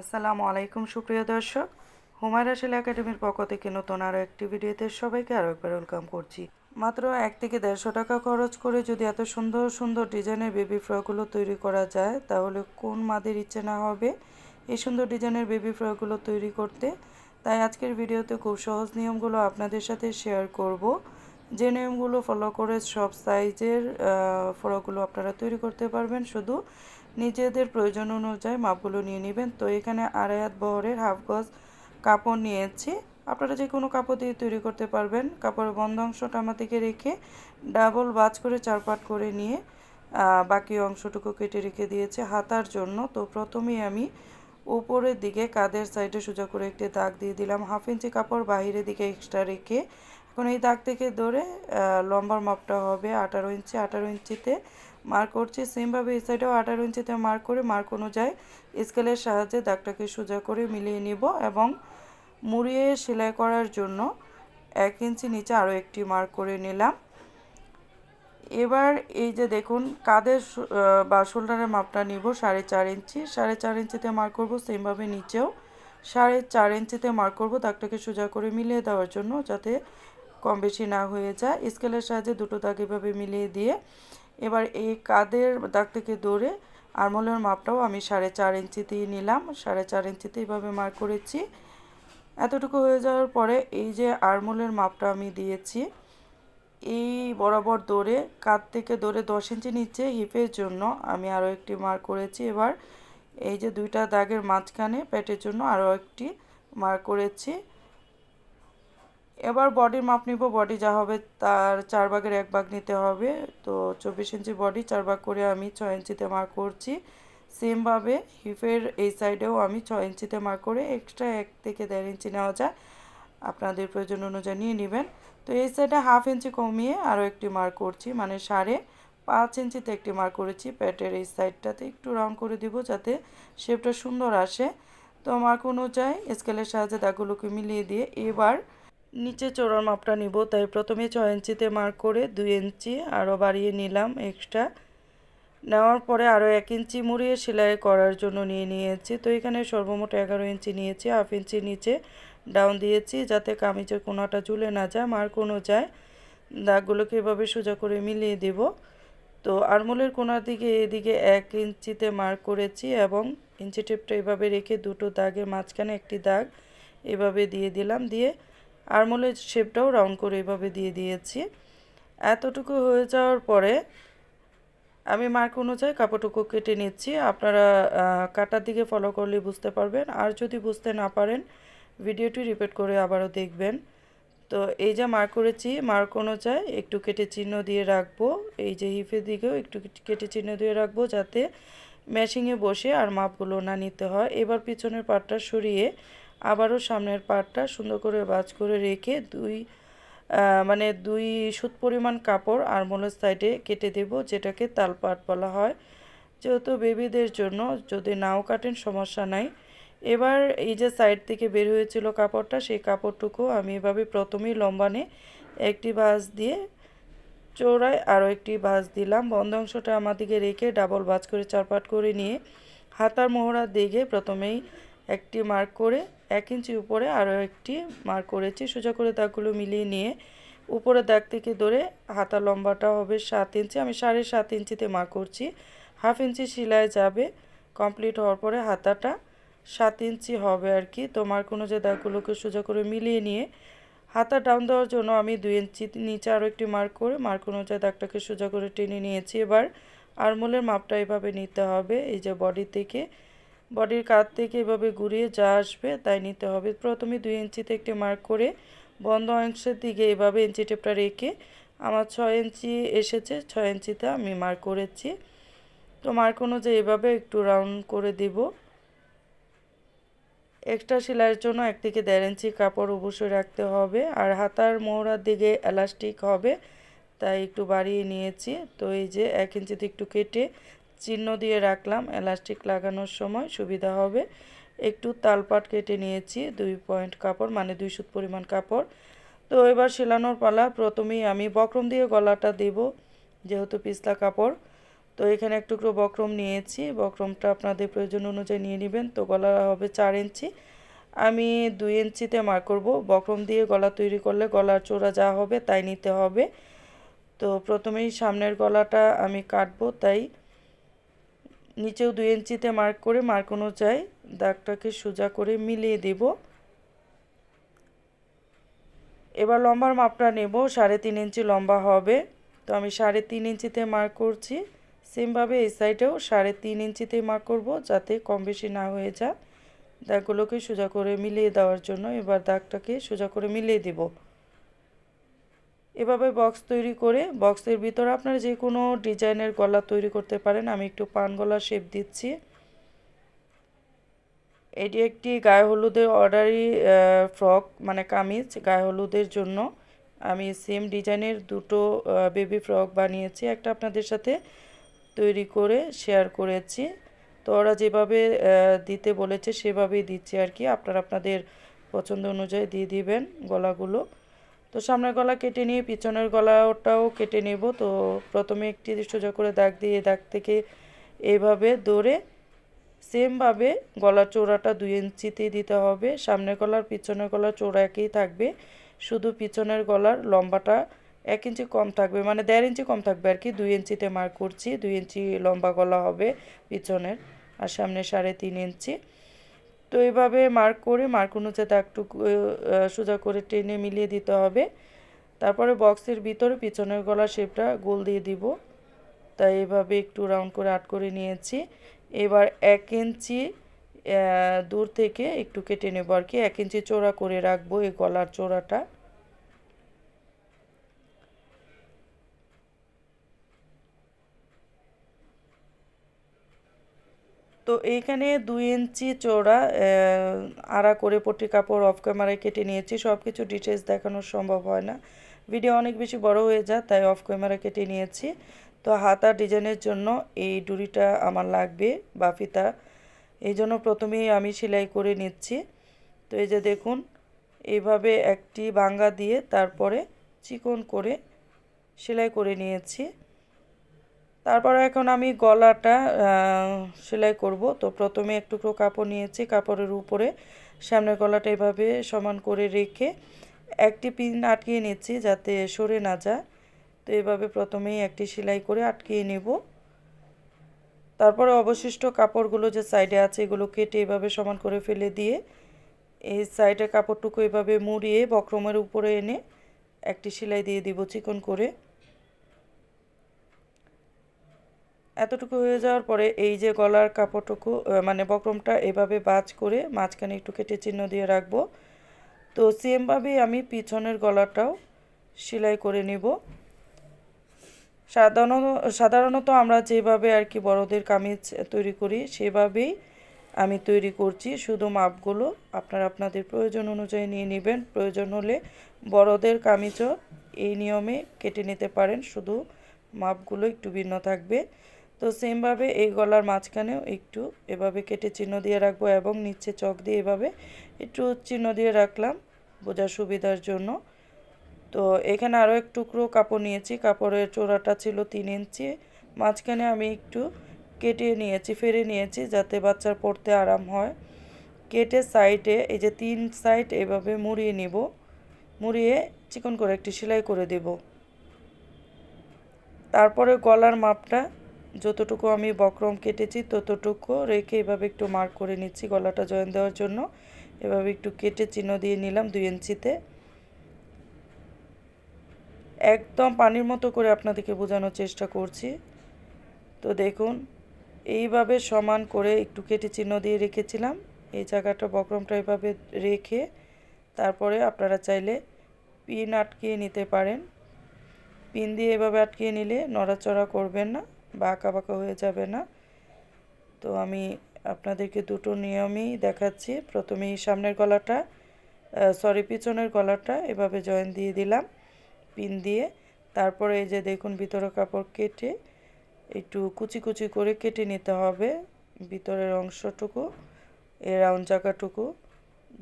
আসসালামু আলাইকুম, সুপ্রিয় দর্শক। হুমায়রা শিলা একাডেমির পক্ষ থেকে নতুন আরও একটি ভিডিওতে সবাইকে আরও একবার ওয়েলকাম করছি। মাত্র এক থেকে দেড়শো টাকা খরচ করে যদি এত সুন্দর সুন্দর ডিজাইনের বেবি ফ্রকগুলো তৈরি করা যায়, তাহলে কোন মাদের ইচ্ছে না হবে এই সুন্দর ডিজাইনের বেবি ফ্রকগুলো তৈরি করতে? তাই আজকের ভিডিওতে খুব সহজ নিয়মগুলো আপনাদের সাথে শেয়ার করব। যে নিয়মগুলো ফলো করে সব সাইজের ফ্রকগুলো আপনারা তৈরি করতে পারবেন, শুধু নিজেদের প্রয়োজন অনুযায়ী মাপগুলো নিয়ে নেবেন। তো এখানে আড়াই হাত বহরের হাফ গজ কাপড় নিয়েছি। আপনারা যে কোনো কাপড় দিয়ে তৈরি করতে পারবেন। কাপড়ের বন্ধ অংশটা আমাদেরকে রেখে ডাবল বাজ করে চার পাট করে নিয়ে বাকি অংশটুকু কেটে রেখে দিয়েছে হাতার জন্য। তো প্রথমেই আমি উপরের দিকে কাদের সাইডে সোজা করে একটি দাগ দিয়ে দিলাম। হাফ ইঞ্চি কাপড় বাইরের দিকে এক্সট্রা রেখে, এখন এই দাগ থেকে ধরে লম্বার মাপটা হবে আঠারো ইঞ্চি। আঠারো ইঞ্চিতে মার্ক করছি, সেমভাবে এই সাইডেও আঠারো ইঞ্চিতে মার্ক করে মার্ক অনুযায়ী স্কেলের সাহায্যে দাগটাকে সোজা করে মিলিয়ে নিব এবং মুড়িয়ে সেলাই করার জন্য এক ইঞ্চি নিচে আরও একটি মার্ক করে নিলাম। এবার এই যে দেখুন, কাদের বা শোল্ডারের মাপটা নিব, সাড়ে চার ইঞ্চি সাড়ে চার ইঞ্চিতে মার্ক করব সেমভাবে নিচেও। সাড়ে চার ইঞ্চিতে মার্ক করব দাগটাকে সোজা করে মিলিয়ে দেওয়ার জন্য যাতে কম বেশি না হয়ে যায়। স্কেলের সাহায্যে দুটো দাগ এভাবে মিলিয়ে দিয়ে এবার এই কাদের দাগ থেকে দৌড়ে আরমোলের মাপটাও আমি সাড়ে চার ইঞ্চিতেই নিলাম। সাড়ে চার ইঞ্চিতে এইভাবে মার্ক করেছি। এতটুকু হয়ে যাওয়ার পরে এই যে আরমোলের মাপটা আমি দিয়েছি, এই বরাবর দৌড়ে কাত থেকে দৌড়ে দশ ইঞ্চি নিচে হিপের জন্য আমি আরও একটি মার্ক করেছি। এবার এই যে দুইটা দাগের মাঝখানে পেটের জন্য আরও একটি মার্ক করেছি। এবার বডির মাপ নিব বডি যা হবে তার চার ভাগের এক ভাগ নিতে হবে। তো চব্বিশ ইঞ্চি বডি চার ভাগ করে আমি ছয় ইঞ্চিতে মার্ক করছি। সেমভাবে হিপের এই সাইডেও আমি ছয় ইঞ্চিতে মার্ক করে এক্সট্রা এক থেকে দেড় ইঞ্চি নেওয়া যায়। আপনাদের প্রয়োজন অনুযায়ী নিয়ে নেবেন। তো এই সাইডে হাফ ইঞ্চি কমিয়ে আরও একটি মার্ক করছি মানে সাড়ে পাঁচ ইঞ্চিতে একটি মার্ক করেছি। প্যাটের এই সাইডটাতে একটু রাউন্ড করে দিব যাতে শেপটা সুন্দর আসে। তো মার্ক অনুযায়ী স্কেলের সাহায্যে দাগগুলোকে মিলিয়ে দিয়ে এবার নিচে চোরার মাপটা নিব, তাই প্রথমে ছয় ইঞ্চিতে মার্ক করে দুই ইঞ্চি আরও বাড়িয়ে নিলাম এক্সট্রা। নেওয়ার পরে আরও এক ইঞ্চি মুড়িয়ে সেলাই করার জন্য নিয়ে নিয়েছি। তো এখানে সর্বমোট এগারো ইঞ্চি নিয়েছি, হাফ ইঞ্চি নিচে ডাউন দিয়েছি যাতে কামিজের কোনাটা ঝুলে না যায়, মার্ক অনুযায়ী দাগগুলোকে এভাবে সোজা করে মিলিয়ে দেব। তো আরমোলের কোনার দিকে এদিকে এক ইঞ্চিতে মার্ক করেছি এবং ইঞ্চি টেপটা এভাবে রেখে দুটো দাগের মাঝখানে একটি দাগ এভাবে দিয়ে দিলাম, দিয়ে আরমোলের শেপটাও রাউন্ড করে এভাবে দিয়ে দিয়েছি। এতটুকু হয়ে যাওয়ার পরে আমি মার্ক অনুযায়ী কাপড়টুকু কেটে নিচ্ছি। আপনারা কাটার দিকে ফলো করলে বুঝতে পারবেন। আর যদি বুঝতে না পারেন, ভিডিওটি রিপিট করে আবারও দেখবেন। তো এই যে মার্ক করেছি মার্ক অনুযায়ী একটু কেটে চিহ্ন দিয়ে রাখব। এই যে হিফের দিকেও একটু কেটে চিহ্ন দিয়ে রাখব যাতে মেশিংয়ে বসে আর মাপগুলো না নিতে হয়। এবার পিছনের পাটটা সরিয়ে আবারও সামনের পাটটা সুন্দর করে বাজ করে রেখে দুই মানে দুই সুত পরিমাণ কাপড় আরমোলের সাইডে কেটে দেব, যেটাকে তালপাট বলা হয়। যেহেতু বেবিদের জন্য যদি নাও কাটেন সমস্যা নাই। এবার এই যে সাইড থেকে বের হয়েছিল কাপড়টা, সেই কাপড়টুকু আমি এভাবে প্রথমেই লম্বানে একটি বাস দিয়ে চৌড়ায় আরও একটি বাস দিলাম। বন্ধ অংশটা আমাদিকে রেখে ডাবল বাজ করে চারপাট করে নিয়ে হাতার মোহরার দিকে প্রথমেই একটি মার্ক করে এক ইঞ্চি উপরে আরও একটি মার করেছি। সোজা করে দাগগুলো মিলিয়ে নিয়ে উপরে দাগ থেকে ধরে হাতা লম্বাটা হবে সাত ইঞ্চি। আমি সাড়ে সাত ইঞ্চিতে মার্ক করছি। হাফ ইঞ্চি সেলাই যাবে। কমপ্লিট হওয়ার পরে হাতাটা সাত ইঞ্চি হবে আর কি। তোমার কোনো যে দাগগুলোকে সোজা করে মিলিয়ে নিয়ে হাতা ডাউন দেওয়ার জন্য আমি দুই ইঞ্চি নিচে আরও একটি মার্ক করে মার্ক অনুযায়ী দাগটাকে সোজা করে টেনে নিয়েছি। এবার আরমোলের মাপটা এভাবে নিতে হবে। এই যে বডি থেকে বডির কাত থেকে এভাবে ঘুরিয়ে যা আসবে তাই নিতে হবে। প্রথমে দুই ইঞ্চিতে একটি মার্ক করে বন্ধ অংশের দিকে এভাবে ইঞ্চি টেপটা রেখে আমার ছয় ইঞ্চি এসেছে, ছয় ইঞ্চিতে আমি মার্ক করেছি। তো মার্ক অনুযায়ী এভাবে একটু রাউন্ড করে দিব। এক্সট্রা সেলাইয়ের জন্য এক থেকে দেড় ইঞ্চি কাপড় অবশ্যই রাখতে হবে আর হাতার মোহরার দিকে এলাস্টিক হবে, তাই একটু বাড়িয়ে নিয়েছি। তো এই যে এক ইঞ্চিতে একটু কেটে চিহ্ন দিয়ে রাখলাম। এলাস্টিক লাগানোর সময় সুবিধা হবে। একটু তালপাট কেটে নিয়েছি, দুই পয়েন্ট কাপড় মানে দুই সুত পরিমাণ কাপড়। তো এবার সেলানোর পালা। প্রথমেই আমি বক্রম দিয়ে গলাটা দেব, যেহেতু পিস্তা কাপড়। তো এখানে এক টুকরো বক্রম নিয়েছি। বক্রমটা আপনাদের প্রয়োজন অনুযায়ী নিয়ে নেবেন। তো গলা হবে চার ইঞ্চি। আমি দুই ইঞ্চিতে মার করব। বক্রম দিয়ে গলা তৈরি করলে গলার চোরা যা হবে তাই নিতে হবে। তো প্রথমেই সামনের গলাটা আমি কাটবো, তাই নিচেও দুই ইঞ্চিতে মার্ক করে মার্ক অনুযায়ী দাগটাকে সোজা করে মিলিয়ে দেব। এবার লম্বার মাপটা নেব, সাড়ে তিন ইঞ্চি লম্বা হবে। তো আমি সাড়ে তিন ইঞ্চিতে মার্ক করছি। সেমভাবে এই সাইডেও সাড়ে তিন ইঞ্চিতে মার্ক করব যাতে কম বেশি না হয়ে যায়। দাগগুলোকে সোজা করে মিলিয়ে দেওয়ার জন্য এবার দাগটাকে সোজা করে মিলিয়ে দেব। এভাবে বক্স তৈরি করে বক্সের ভিতরে আপনারা যে কোনো ডিজাইনের গলা তৈরি করতে পারেন। আমি একটু পান গলা শেপ দিচ্ছি। এটি একটি গায়ে হলুদের অর্ডারি ফ্রক মানে কামিজ, গায়ে হলুদের জন্য। আমি সেম ডিজাইনের দুটো বেবি ফ্রক বানিয়েছি। একটা আপনাদের সাথে তৈরি করে শেয়ার করেছি। তো ওরা যেভাবে দিতে বলেছে সেভাবেই দিচ্ছি আর কি। আপনারা আপনাদের পছন্দ অনুযায়ী দিয়ে দিবেন গলাগুলো। তো সামনের গলা কেটে নিয়ে, পিছনের গলাটাও কেটে নেব। তো প্রথমে একটি সোজা করে দাগ দিয়ে দাগ থেকে এইভাবে দৌড়ে সেমভাবে গলার চৌড়াটা দুই ইঞ্চিতে দিতে হবে। সামনের গলার, পিছনের গলার চৌড়া একই থাকবে। শুধু পিছনের গলার লম্বাটা এক ইঞ্চি কম থাকবে মানে দেড় ইঞ্চি কম থাকবে আর কি। দুই ইঞ্চিতে মার্ক করছি, দুই ইঞ্চি লম্বা গলা হবে পিছনের আর সামনে সাড়ে তিন ইঞ্চি। তো এভাবে মার্ক করে, মার্ক অনুযায়ী দাগটুকু সোজা করে টেনে মিলিয়ে দিতে হবে। তারপরে বক্সের ভিতরে পিছনের গলা শেপটা গোল দিয়ে দিব। তাই এভাবে একটু রাউন্ড করে আট করে নিয়েছি। এবার এক ইঞ্চি দূর থেকে একটু কেটে নেব আর কি। এক ইঞ্চি চোরা করে রাখব এই গলার চোড়াটা তো এইখানে দুই ইঞ্চি চোড়া আড়া করে পট্টি কাপড় অফ ক্যামেরায় কেটে নিয়েছি সব কিছু ডিটেলস দেখানো সম্ভব হয় না। ভিডিও অনেক বেশি বড় হয়ে যায় তাই অফ ক্যামেরা কেটে নিয়েছি। তো হাতা ডিজাইনের জন্য এই ডুরিটা আমার লাগবে বা ফিতা এই জন্য প্রথমেই আমি সেলাই করে নিচ্ছি। তো এই যে দেখুন, এইভাবে একটি বাঙ্গা দিয়ে তারপরে চিকন করে সেলাই করে নিয়েছি। তারপরে এখন আমি গলাটা সেলাই করব। তো প্রথমে একটু কাপড় নিয়েছি, কাপড়ের উপরে। সামনের গলাটা এভাবে সমান করে রেখে একটি পিন আটকিয়ে নিচ্ছি যাতে সরে না যায়। তো এভাবে প্রথমেই একটি সেলাই করে আটকিয়ে নেব। তারপরে অবশিষ্ট কাপড়গুলো যে সাইডে আছে, এগুলো কেটে এভাবে সমান করে ফেলে দিয়ে এই সাইডে কাপড়টুকু এভাবে মুড়িয়ে বক্রমের উপরে এনে একটি সেলাই দিয়ে দিব চিকন করে। এতটুকু হয়ে যাওয়ার পরে এই যে গলার কাপড়টুকু মানে বক্রমটা এভাবে বাজ করে মাঝখানে একটু কেটে চিহ্ন দিয়ে রাখব। তো সেমভাবেই আমি পিছনের গলাটাও সেলাই করে নিব। সাধারণত সাধারণত আমরা যেভাবে আর কি বড়দের কামিজ তৈরি করি, সেভাবেই আমি তৈরি করছি। শুধু মাপগুলো আপনারা আপনাদের প্রয়োজন অনুযায়ী নিয়ে নেবেন। প্রয়োজন হলে বড়দের কামিজও এই নিয়মে কেটে নিতে পারেন। শুধু মাপগুলো একটু ভিন্ন থাকবে। তো সেমভাবে এই গলার মাঝখানেও একটু এভাবে কেটে চিহ্ন দিয়ে রাখব এবং নিচে চক দিয়ে এভাবে একটু চিহ্ন দিয়ে রাখলাম বোঝার সুবিধার জন্য। তো এখানে আরও এক টুকরো কাপড় নিয়েছি, কাপড়ের চোড়াটা ছিল তিন ইঞ্চি। মাঝখানে আমি একটু কেটে নিয়েছি ফেরে নিয়েছি যাতে বাচ্চার পড়তে আরাম হয়। কেটে সাইডে এই যে তিন সাইড এভাবে মুড়িয়ে নিব, মুড়িয়ে চিকন করে একটি সেলাই করে দেব। তারপরে গলার মাপটা যতটুকু আমি বক্রম কেটেছি, ততটুকু রেখে এভাবে একটু মার্ক করে নিচ্ছি গলাটা জয়েন দেওয়ার জন্য। এভাবে একটু কেটে চিহ্ন দিয়ে নিলাম দুই ইঞ্চিতে। একদম পানির মতো করে আপনাদেরকে বোঝানোর চেষ্টা করছি। তো দেখুন, এইভাবে সমান করে একটু কেটে চিহ্ন দিয়ে রেখেছিলাম। এই জায়গাটা বক্রমটা এভাবে রেখে তারপরে আপনারা চাইলে পিন আটকিয়ে নিতে পারেন। পিন দিয়ে এভাবে আটকিয়ে নিলে নড়াচড়া করবেন না। বা আঁকা বাঁকা হয়ে যাবে না। তো আমি আপনাদেরকে দুটো নিয়মই দেখাচ্ছি। প্রথমেই সামনের গলাটা সরি পিছনের গলাটা এভাবে জয়েন দিয়ে দিলাম পিন দিয়ে। তারপরে এই যে দেখুন ভিতরে কাপড় কেটে একটু কুচি কুচি করে কেটে নিতে হবে ভিতরের অংশটুকু এ রাউন্ড জায়গাটুকু,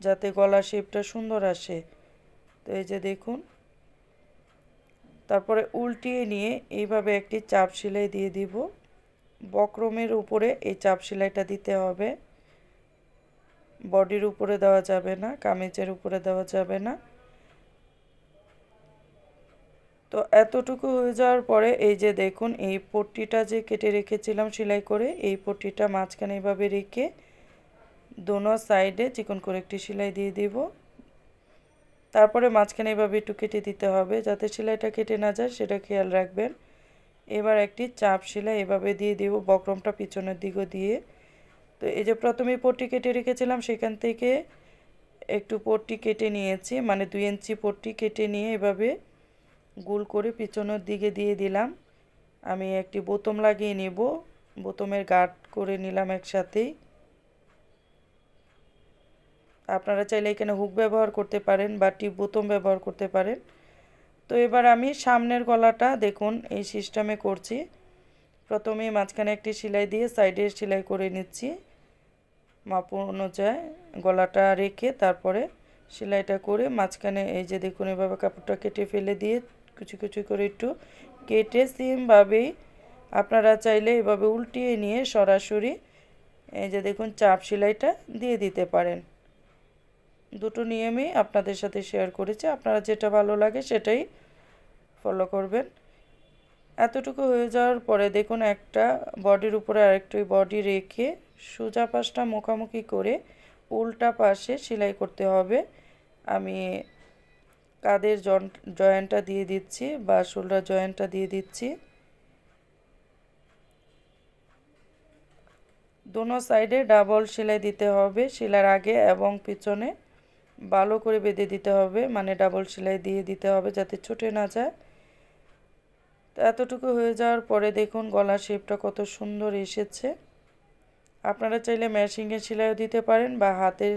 যাতে গলার শেপটা সুন্দর আসে। তো এই যে দেখুন তারপরে উল্টিয়ে নিয়ে এইভাবে একটি চাপ সেলাই দিয়ে দিব। বক্রমের উপরে এই চাপ সেলাইটা দিতে হবে। বডির উপরে দেওয়া যাবে না, কামিজের উপরে দেওয়া যাবে না। তো এতটুকু হয়ে যাওয়ার পরে এই যে দেখুন, এই পট্টিটা যে কেটে রেখেছিলাম সেলাই করে, এই পট্টিটা মাঝখানে এভাবে রেখে দোনো সাইডে চিকন করে একটি সেলাই দিয়ে দিব। তারপরে মাঝখানে এভাবে একটু কেটে দিতে হবে। যাতে সেলাইটা কেটে না যায়, সেটা খেয়াল রাখবেন। এবার একটি চাপ সেলাই এভাবে দিয়ে দিব বক্রমটা পিছনের দিকে দিয়ে। তো এই যে প্রথমে পট্টি কেটে রেখেছিলাম, সেখান থেকে একটু পট্টি কেটে নিয়েছি। মানে দুই ইঞ্চি পট্টি কেটে নিয়ে এভাবে গোল করে পিছনের দিকে দিয়ে দিলাম। আমি একটি বোতম লাগিয়ে নেব। বোতমের গার্ড করে নিলাম একসাথেই। আপনারা চাইলে এখানে হুক ব্যবহার করতে পারেন বা টিপ বোতম ব্যবহার করতে পারেন। তো এবার আমি সামনের গলাটা দেখুন, এই সিস্টেমে করছি। প্রথমে মাঝখানে একটি সেলাই দিয়ে সাইডে সেলাই করে নিচ্ছি। মাপ অনুযায়ী গলাটা রেখে তারপরে সেলাইটা করে মাঝখানে এই যে দেখুন, এভাবে কাপড়টা কেটে ফেলে দিয়ে কুচি কুচি করে একটু কেটে সেমভাবেই আপনারা চাইলে এভাবে উল্টিয়ে নিয়ে সরাসরি এই যে দেখুন, চাপ সেলাইটা দিয়ে দিতে পারেন। দুটো নিয়মই আপনাদের সাথে শেয়ার করেছি। আপনারা যেটা ভালো লাগে সেটাই ফলো করবেন। এতটুকু হয়ে যাওয়ার পরে দেখুন একটা বডির উপরে আরেকটি বডি রেখে সোজা পাশটা মুখামুখি করে উল্টা পাশে সেলাই করতে হবে। আমি কাদের জয়েন্টটা দিয়ে দিচ্ছি বা শোল্ডার জয়েন্টটা দিয়ে দিচ্ছি। দোনো সাইডে ডাবল সেলাই দিতে হবে, সেলার আগে এবং পিছনে। ভালো করে বেঁধে দিতে হবে মানে ডাবল সেলাই দিয়ে দিতে হবে যাতে ছুটে না যায়। তো এতটুকু হয়ে যাওয়ার পরে দেখুন গলার শেপটা কত সুন্দর এসেছে। আপনারা চাইলে মেশিংয়ের সেলাইও দিতে পারেন বা হাতের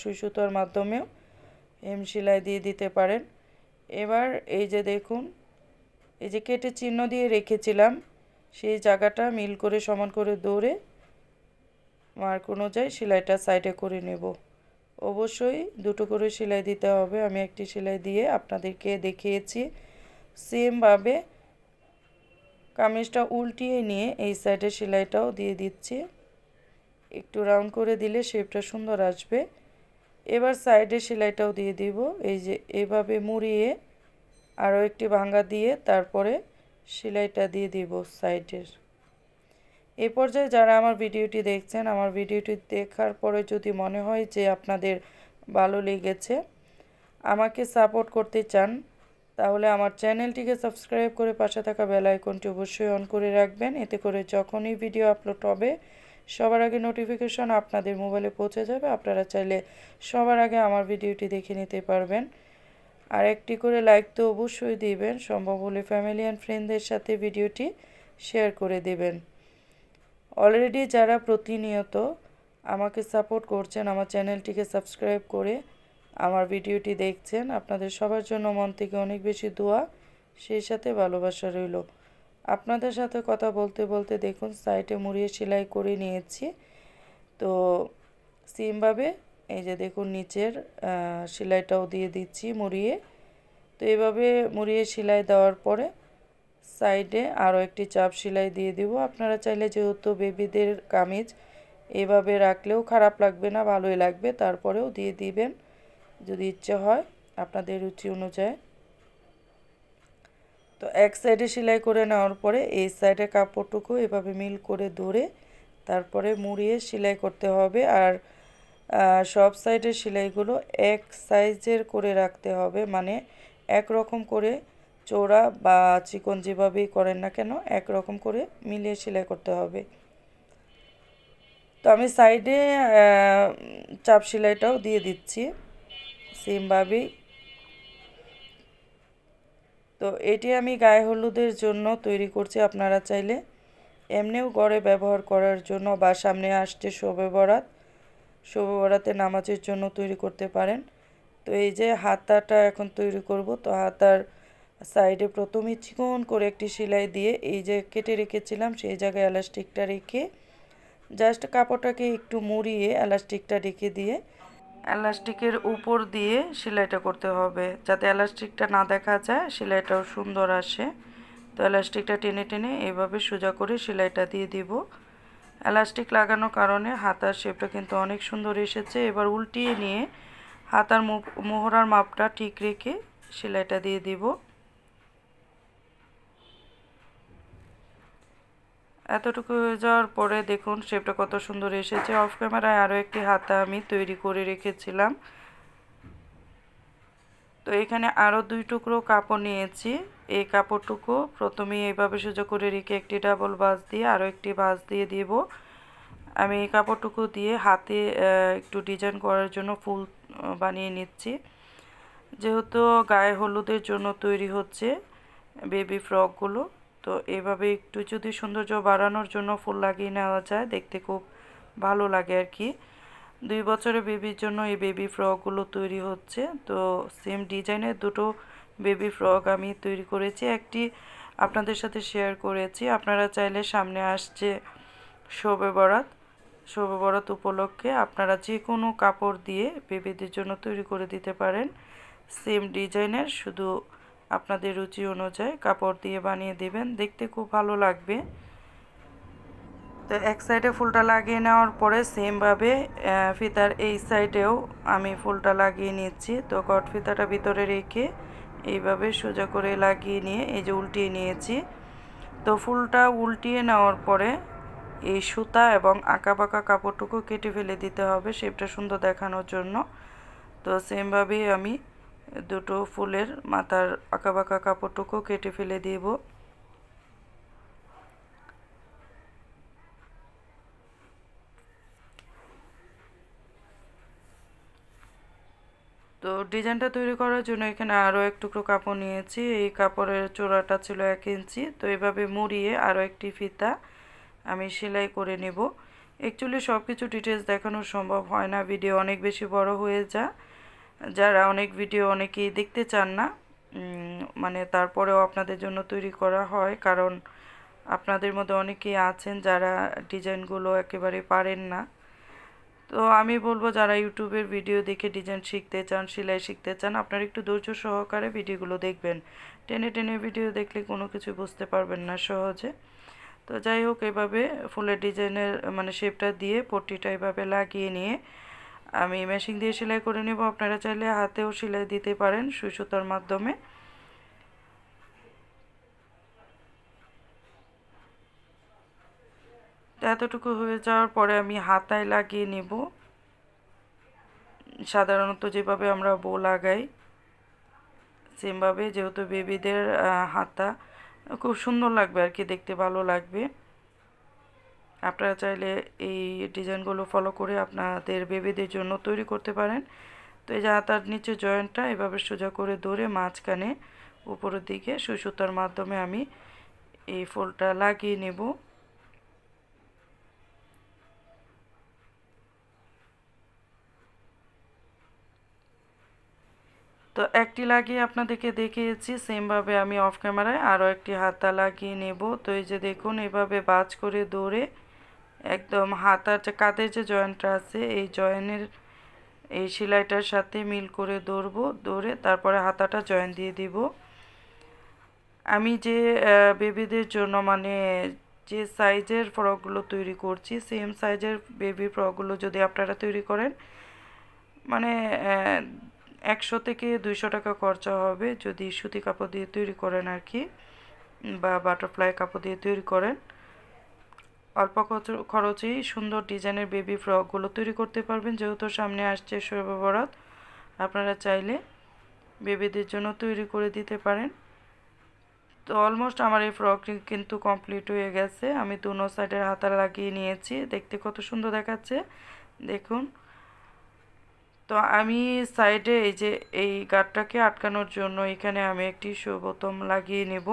সুই সুতোর মাধ্যমেও হেম সেলাই দিয়ে দিতে পারেন। এবার এই যে দেখুন, এই যে কেটে চিহ্ন দিয়ে রেখেছিলাম, সেই জায়গাটা মিল করে সমান করে দৌড়ে মার্ক অনুযায়ী সেলাইটা সাইডে করে নেব। অবশ্যই দুটো করে সেলাই দিতে হবে। আমি একটি সেলাই দিয়ে আপনাদেরকে দেখিয়েছি। সেমভাবে কামিজটা উল্টিয়ে নিয়ে এই সাইডে সেলাইটাও দিয়ে দিচ্ছি। একটু রাউন্ড করে দিলে শেপটা সুন্দর আসবে। এবার সাইডে সেলাইটাও দিয়ে দিব। এই যে এভাবে মুড়িয়ে আরও একটি ভাঙ্গা দিয়ে তারপরে সেলাইটা দিয়ে দিব সাইডের এ পর্যায়ে যারা আমার ভিডিওটি দেখছেন, আমার ভিডিওটি দেখার পরে যদি মনে হয় যে আপনাদের ভালো লেগেছে, আমাকে সাপোর্ট করতে চান, তাহলে আমার চ্যানেলটিকে সাবস্ক্রাইব করে পাশে থাকা বেল আইকনটি অবশ্যই অন করে রাখবেন। এতে করে যখনই ভিডিও আপলোড হবে, সবার আগে নোটিফিকেশন আপনাদের মোবাইলে পৌঁছে যাবে। আপনারা চাইলে সবার আগে আমার ভিডিওটি দেখে নিতে পারবেন। আর একটি করে লাইক তো অবশ্যই দিবেন। সম্ভব হলে ফ্যামিলি অ্যান্ড ফ্রেন্ডদের সাথে ভিডিওটি শেয়ার করে দেবেন। অলরেডি যারা প্রতিনিয়ত আমাকে সাপোর্ট করছেন, আমার চ্যানেলটিকে সাবস্ক্রাইব করে আমার ভিডিওটি দেখছেন, আপনাদের সবার জন্য মন থেকে অনেক বেশি দোয়া, সেই সাথে ভালোবাসা রইল। আপনাদের সাথে কথা বলতে বলতে দেখুন সাইডে মুড়িয়ে সেলাই করে নিয়েছি। তো সেমভাবে এই যে দেখুন, নিচের সেলাইটাও দিয়ে দিচ্ছি মুড়িয়ে। তো এভাবে মুড়িয়ে সেলাই দেওয়ার পরে সাইডে আরও একটি চাপ সেলাই দিয়ে দিব। আপনারা চাইলে যেহেতু বেবিদের কামিজ এভাবে রাখলেও খারাপ লাগবে না, ভালোই লাগবে। তারপরেও দিয়ে দিবেন যদি ইচ্ছে হয় আপনাদের রুচি অনুযায়ী। তো এক সাইডে সেলাই করে নেওয়ার পরে এই সাইডে কাপড়টুকু এভাবে মিল করে ধরে তারপরে মুড়িয়ে সেলাই করতে হবে। আর সব সাইডের সেলাইগুলো এক সাইজের করে রাখতে হবে। মানে এক রকম করে চোরা বা চিকন যেভাবেই করেন না কেন, একরকম করে মিলিয়ে সেলাই করতে হবে। তো আমি সাইডে চাপ সেলাইটাও দিয়ে দিচ্ছি। সেমভাবেই। তো এটি আমি গায়ে হলুদের জন্য তৈরি করছি, আপনারা চাইলে এমনিও গড়ে ব্যবহার করার জন্য বা সামনে আসছে শোভে বরাত শোভে বরাতে নামাজের জন্য তৈরি করতে পারেন। তো এই যে হাতাটা এখন তৈরি করব, তো হাতার সাইডে প্রথমে চিকন করে একটি সেলাই দিয়ে এই যে কেটে রেখেছিলাম, সেই জায়গায় এলাস্টিকটা রেখে জাস্ট কাপড়টাকে একটু মুড়িয়ে এলাস্টিকটা রেখে দিয়ে এলাস্টিকের উপর দিয়ে সেলাইটা করতে হবে। যাতে এলাস্টিকটা না দেখা যায়, সেলাইটাও সুন্দর আসে। তো এলাস্টিকটা টেনে টেনে এইভাবে সোজা করে সেলাইটা দিয়ে দিব। এলাস্টিক লাগানোর কারণে হাতার শেপটা কিন্তু অনেক সুন্দর এসেছে। এবার উল্টিয়ে নিয়ে হাতার মোহরার মাপটা ঠিক রেখে সেলাইটা দিয়ে দিব। এতটুকু হয়ে যাওয়ার পরে দেখুন শেপটা কত সুন্দর এসেছে। অফ ক্যামেরায় আরও একটি হাতা আমি তৈরি করে রেখেছিলাম। তো এখানে আরও দুই টুকরো কাপড় নিয়েছি। এই কাপড়টুকু প্রথমে এইভাবে সোজা করে রেখে একটি ডাবল বাস দিয়ে আরও একটি বাস দিয়ে দিব। আমি এই কাপড়টুকু দিয়ে হাতে একটু ডিজাইন করার জন্য ফুল বানিয়ে নিচ্ছি। যেহেতু গায়ে হলুদের জন্য তৈরি হচ্ছে বেবি ফ্রকগুলো তো এভাবে একটু যদি সৌন্দর্য বাড়ানোর জন্য ফুল লাগিয়ে নেওয়া যায়, দেখতে খুব ভালো লাগে আর কি। দুই বছরের বেবির জন্য এই বেবি ফ্রকগুলো তৈরি হচ্ছে। তো সেম ডিজাইনের দুটো বেবি ফ্রক আমি তৈরি করেছি। একটি আপনাদের সাথে শেয়ার করেছি। আপনারা চাইলে সামনে আসছে শোবে বরাত। শোবে বরাত উপলক্ষে আপনারা যে কোনো কাপড় দিয়ে বেবিদের জন্য তৈরি করে দিতে পারেন। সেম ডিজাইনের, শুধু আপনাদের রুচি অনুযায়ী কাপড় দিয়ে বানিয়ে দেবেন। দেখতে খুব ভালো লাগবে। তো এক সাইডে ফুলটা লাগিয়ে নেওয়ার পরে সেমভাবে ফিতার এই সাইডেও আমি ফুলটা লাগিয়ে নিচ্ছি। তো কট ফিতাটা ভিতরে রেখে এইভাবে সোজা করে লাগিয়ে নিয়ে এই যে উল্টিয়ে নিয়েছি। তো ফুলটা উল্টিয়ে নেওয়ার পরে এই সুতা এবং আঁকা বাঁকা কাপড়টুকু কেটে ফেলে দিতে হবে শেপটা সুন্দর দেখানোর জন্য। তো সেমভাবেই আমি দুটো ফুলের মাথার আঁকা বাঁকা কাপড়টুকু কেটে ফেলে দিব। তো ডিজাইনটা তৈরি করার জন্য এখানে আরও এক টুকরো কাপড় নিয়েছি। এই কাপড়ের চোড়াটা ছিল এক ইঞ্চি। তো এইভাবে মুড়িয়ে আরও একটি ফিতা আমি সেলাই করে নেব। অ্যাকচুয়ালি সব কিছু ডিটেলস দেখানো সম্ভব হয় না। ভিডিও অনেক বেশি বড় হয়ে যায় যারা অনেক ভিডিও অনেকেই দেখতে চান না মানে তারপরেও আপনাদের জন্য তৈরি করা হয়, কারণ আপনাদের মধ্যে অনেকেই আছেন যারা ডিজাইনগুলো একেবারে পারেন না। তো আমি বলব, যারা ইউটিউবের ভিডিও দেখে ডিজাইন শিখতে চান, সেলাই শিখতে চান, আপনারা একটু ধৈর্য সহকারে ভিডিওগুলো দেখবেন। টেনে টেনে ভিডিও দেখলে কোনো কিছু বুঝতে পারবেন না সহজে। তো যাই হোক, এভাবে ফুলের ডিজাইনের মানে শেপটা দিয়ে পট্টিটা এভাবে লাগিয়ে নিয়ে আমি মেশিন দিয়ে সেলাই করে নেব। আপনারা চাইলে হাতেও সেলাই দিতে পারেন সুই সুতার মাধ্যমে এতটুকু হয়ে যাওয়ার পরে আমি হাতায় লাগিয়ে নেব। সাধারণত যেভাবে আমরা বো লাগাই সেমভাবে যেহেতু বেবিদের হাতা, খুব সুন্দর লাগবে আর কি, দেখতে ভালো লাগবে। আপনারা চাইলে এই ডিজাইনগুলো ফলো করে আপনাদের বেবিদের জন্য তৈরি করতে পারেন। তো এই যে হাতার নিচে জয়েন্টটা এভাবে সোজা করে ধরে মাঝখানে উপরের দিকে সুই সুতার মাধ্যমে আমি এই ফুলটা লাগিয়ে নেব। তো একটি লাগিয়ে আপনাদেরকে দেখিয়েছি সেমভাবে আমি অফ ক্যামেরায় আরও একটি হাতা লাগিয়ে নেব। তো এই যে দেখুন, এভাবে বাজ করে দৌড়ে একদম হাতার যে কাঁধের যে জয়েন্টটা আছে, এই জয়েনের, এই সেলাইটার সাথে মিল করে দৌড়বো দৌড়ে তারপরে হাতাটা জয়েন দিয়ে দিব। আমি যে বেবিদের জন্য মানে যে সাইজের ফ্রকগুলো তৈরি করছি সেম সাইজের বেবি ফ্রকগুলো যদি আপনারা তৈরি করেন মানে একশো থেকে দুইশো টাকা খরচা হবে যদি সুতি কাপড় দিয়ে তৈরি করেন আর কি, বা বাটারফ্লাই কাপড় দিয়ে তৈরি করেন। অল্প খরচেই সুন্দর ডিজাইনের বেবি ফ্রকগুলো তৈরি করতে পারবেন। যেহেতু সামনে আসছে বরাত, আপনারা চাইলে বেবিদের জন্য তৈরি করে দিতে পারেন। তো অলমোস্ট আমার এই ফ্রকটি কিন্তু কমপ্লিট হয়ে গেছে। আমি দুনো সাইডের হাতা লাগিয়ে নিয়েছি। দেখতে কত সুন্দর দেখাচ্ছে। দেখুন। তো আমি সাইডে এই যে এই গাঠটাকে আটকানোর জন্য এখানে আমি একটি বোতম লাগিয়ে নেব।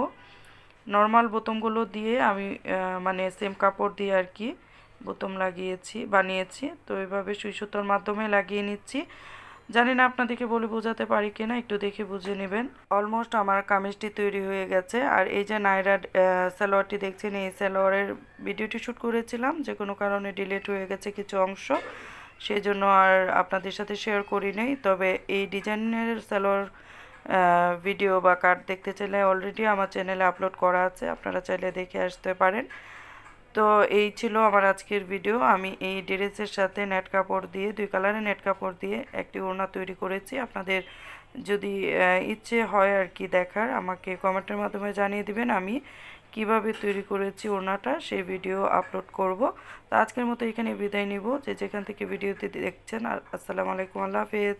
নর্মাল বোতমগুলো দিয়ে আমি মানে সেম কাপড় দিয়ে আর কি বোতম লাগিয়েছি, বানিয়েছি। তো এইভাবে সুই সুতোর মাধ্যমে লাগিয়ে নিচ্ছি। জানি না আপনাদেরকে বলে বোঝাতে পারি কিনা, একটু দেখে বুঝে নেবেন। অলমোস্ট আমার কামিজটি তৈরি হয়ে গেছে। আর এই যে নাইরা সালোয়ারটি দেখছেন, এই সালোয়ারের ভিডিওটি শ্যুট করেছিলাম, যে কোনো কারণে ডিলেট হয়ে গেছে কিছু অংশ। সেই জন্য আর আপনাদের সাথে শেয়ার করি নেই। তবে এই ডিজাইনের সালোয়ার ভিডিও বা কাট দেখতে চাইলে অলরেডি আমার চ্যানেলে আপলোড করা আছে, আপনারা চাইলে দেখে আসতে পারেন। তো এই ছিল আমার আজকের ভিডিও আমি এই ড্রেসের সাথে নেট কাপড় দিয়ে, দুই কালারের নেট কাপড় দিয়ে একটি ওড়না তৈরি করেছি। আপনাদের যদি ইচ্ছে হয় আর কি দেখার, আমাকে কমেন্টের মাধ্যমে জানিয়ে দিবেন আমি কীভাবে তৈরি করেছি ওড়নাটা, সেই ভিডিও আপলোড করব। তো আজকের মতো এখানে বিদায় নিব। যে যেখান থেকে ভিডিওতে দেখছেন আসসালামু আলাইকুম, আল্লাহ হাফেজ।